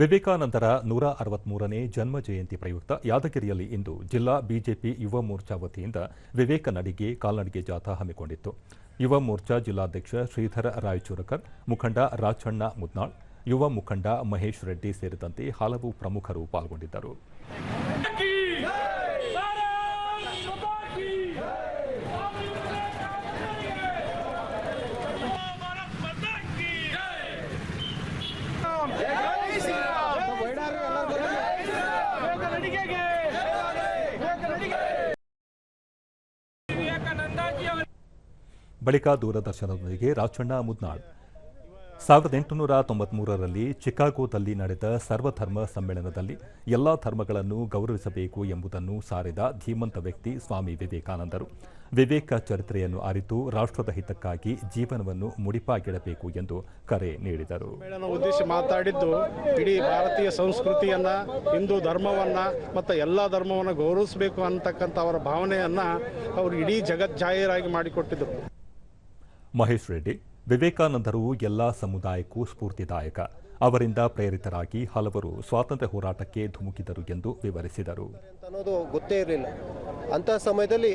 ವಿವೇಕಾನಂದರ ನೂರ ಅರವತ್ಮೂರನೇ ಜನ್ಮ ಜಯಂತಿ ಪ್ರಯುಕ್ತ ಯಾದಗಿರಿಯಲ್ಲಿ ಇಂದು ಜಿಲ್ಲಾ ಬಿಜೆಪಿ ಯುವ ಮೋರ್ಚಾ ವತಿಯಿಂದ ವಿವೇಕ ನಡಿಗೆ ಕಾಲ್ನಡಿಗೆ ಜಾಥಾ ಹಮ್ಮಿಕೊಂಡಿತ್ತು. ಯುವ ಮೋರ್ಚಾ ಜಿಲ್ಲಾಧ್ಯಕ್ಷ ಶ್ರೀಧರ ರಾಯಚೂರಕರ್, ಮುಖಂಡ ರಾಚಣ್ಣ ಮುದ್ನಾಳ್, ಯುವ ಮುಖಂಡ ಮಹೇಶ್ ರೆಡ್ಡಿ ಸೇರಿದಂತೆ ಹಲವು ಪ್ರಮುಖರು ಪಾಲ್ಗೊಂಡಿದ್ದರು. ಬಳಿಕ ದೂರದರ್ಶನದೊಂದಿಗೆ ರಾಜಣ್ಣ ಮುದ್ನಾಳ್. ಸಾವಿರದ ಎಂಟುನೂರ ತೊಂಬತ್ಮೂರರಲ್ಲಿ ಚಿಕಾಗೋದಲ್ಲಿ ನಡೆದ ಸರ್ವಧರ್ಮ ಸಮ್ಮೇಳನದಲ್ಲಿ ಎಲ್ಲಾ ಧರ್ಮಗಳನ್ನು ಗೌರವಿಸಬೇಕು ಎಂಬುದನ್ನು ಸಾರಿದ ಧೀಮಂತ ವ್ಯಕ್ತಿ ಸ್ವಾಮಿ ವಿವೇಕಾನಂದರು. ವಿವೇಕ ಚರಿತ್ರೆಯನ್ನು ಅರಿತು ರಾಷ್ಟ್ರದ ಹಿತಕ್ಕಾಗಿ ಜೀವನವನ್ನು ಮುಡಿಪಾಗಿಡಬೇಕು ಎಂದು ಕರೆ ನೀಡಿದರು. ಸಮ್ಮೇಳನ ಉದ್ದೇಶಿಸಿ ಮಾತಾಡಿದ್ದು ಇಡೀ ಭಾರತೀಯ ಸಂಸ್ಕೃತಿಯನ್ನ ಹಿಂದೂ ಧರ್ಮವನ್ನ ಮತ್ತು ಎಲ್ಲ ಧರ್ಮವನ್ನು ಗೌರವಿಸಬೇಕು ಅಂತಕ್ಕಂಥ ಅವರ ಭಾವನೆಯನ್ನ ಅವರು ಇಡೀ ಜಗತ್ ಜಾಹೀರಾಗಿ ಮಾಡಿಕೊಟ್ಟಿದ್ದರು ಮಹೇಶ್ ರೆಡ್ಡಿ ವಿವೇಕಾನಂದರು ಎಲ್ಲ ಸಮುದಾಯಕ್ಕೂ ಸ್ಫೂರ್ತಿದಾಯಕ. ಅವರಿಂದ ಪ್ರೇರಿತರಾಗಿ ಹಲವರು ಸ್ವಾತಂತ್ರ್ಯ ಹೋರಾಟಕ್ಕೆ ಧುಮುಕಿದರು ಎಂದು ವಿವರಿಸಿದರು. ಅಂತ ಅನ್ನೋದು ಗೊತ್ತೇ ಇರಲಿಲ್ಲ. ಅಂತಹ ಸಮಯದಲ್ಲಿ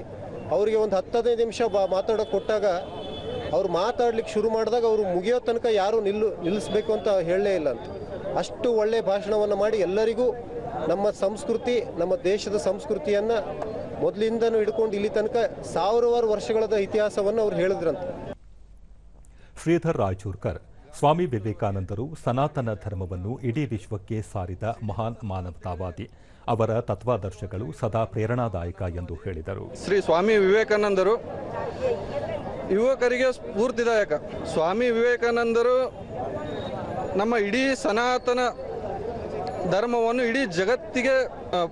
ಅವರಿಗೆ ಒಂದು ಹತ್ತದೈದು ನಿಮಿಷ ಬಾ ಮಾತಾಡೋಕೆ ಕೊಟ್ಟಾಗ ಅವ್ರು ಮಾತಾಡ್ಲಿಕ್ಕೆ ಶುರು ಮಾಡಿದಾಗ ಅವರು ಮುಗಿಯೋ ತನಕ ಯಾರು ನಿಲ್ಲು, ನಿಲ್ಲಿಸ್ಬೇಕು ಅಂತ ಹೇಳಲೇ ಇಲ್ಲ ಅಂತ. ಅಷ್ಟು ಒಳ್ಳೆಯ ಭಾಷಣವನ್ನು ಮಾಡಿ ಎಲ್ಲರಿಗೂ ನಮ್ಮ ಸಂಸ್ಕೃತಿ, ನಮ್ಮ ದೇಶದ ಸಂಸ್ಕೃತಿಯನ್ನು ಮೊದಲಿಂದನೂ ಹಿಡ್ಕೊಂಡು ಇಲ್ಲಿ ತನಕ ಸಾವಿರಾರು ವರ್ಷಗಳದ ಇತಿಹಾಸವನ್ನು ಅವ್ರು ಹೇಳಿದ್ರಂತೆ. ಶ್ರೀಧರ್ ರಾಯಚೂರ್ಕರ್ ಸ್ವಾಮಿ ವಿವೇಕಾನಂದರು ಸನಾತನ ಧರ್ಮವನ್ನು ಇಡೀ ವಿಶ್ವಕ್ಕೆ ಸಾರಿದ ಮಹಾನ್ ಮಾನವತಾವಾದಿ. ಅವರ ತತ್ವಾದರ್ಶಗಳು ಸದಾ ಪ್ರೇರಣಾದಾಯಕ ಎಂದು ಹೇಳಿದರು. ಶ್ರೀ ಸ್ವಾಮಿ ವಿವೇಕಾನಂದರು ಯುವಕರಿಗೆ ಸ್ಫೂರ್ತಿದಾಯಕ. ಸ್ವಾಮಿ ವಿವೇಕಾನಂದರು ನಮ್ಮ ಇಡೀ ಸನಾತನ ಧರ್ಮವನ್ನು ಇಡೀ ಜಗತ್ತಿಗೆ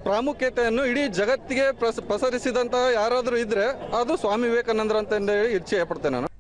ಪ್ರಾಮುಖ್ಯತೆಯನ್ನು ಇಡೀ ಜಗತ್ತಿಗೆ ಪ್ರಸ ಪಸರಿಸಿದಂತಹ ಯಾರಾದರೂ ಇದ್ರೆ ಅದು ಸ್ವಾಮಿ ವಿವೇಕಾನಂದರು ಅಂತ ಹೇಳಿ ಇಚ್ಛೆ ಪಡ್ತೇನೆ ನಾನು.